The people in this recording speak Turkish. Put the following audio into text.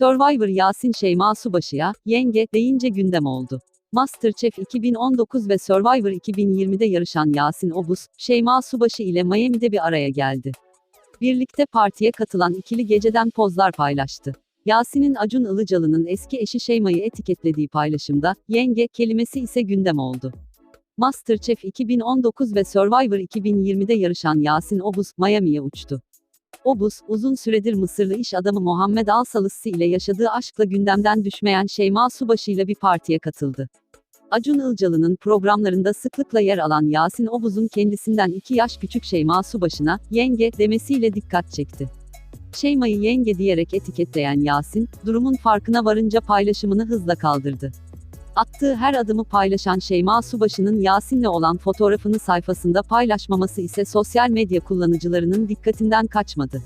Survivor Yasin Şeyma Subaşı'ya, yenge, deyince gündem oldu. Masterchef 2019 ve Survivor 2020'de yarışan Yasin Obuz, Şeyma Subaşı ile Miami'de bir araya geldi. Birlikte partiye katılan ikili geceden pozlar paylaştı. Yasin'in Acun Ilıcalı'nın eski eşi Şeyma'yı etiketlediği paylaşımda, yenge kelimesi ise gündem oldu. Masterchef 2019 ve Survivor 2020'de yarışan Yasin Obuz, Miami'ye uçtu. Obuz, uzun süredir Mısırlı iş adamı Muhammed Al-Salısi ile yaşadığı aşkla gündemden düşmeyen Şeyma Subaşı ile bir partiye katıldı. Acun Ilıcalı'nın programlarında sıklıkla yer alan Yasin Obuz'un kendisinden 2 yaş küçük Şeyma Subaşı'na, yenge, demesiyle dikkat çekti. Şeyma'yı yenge diyerek etiketleyen Yasin, durumun farkına varınca paylaşımını hızla kaldırdı. Attığı her adımı paylaşan Şeyma Subaşı'nın Yasin'le olan fotoğrafını sayfasında paylaşmaması ise sosyal medya kullanıcılarının dikkatinden kaçmadı.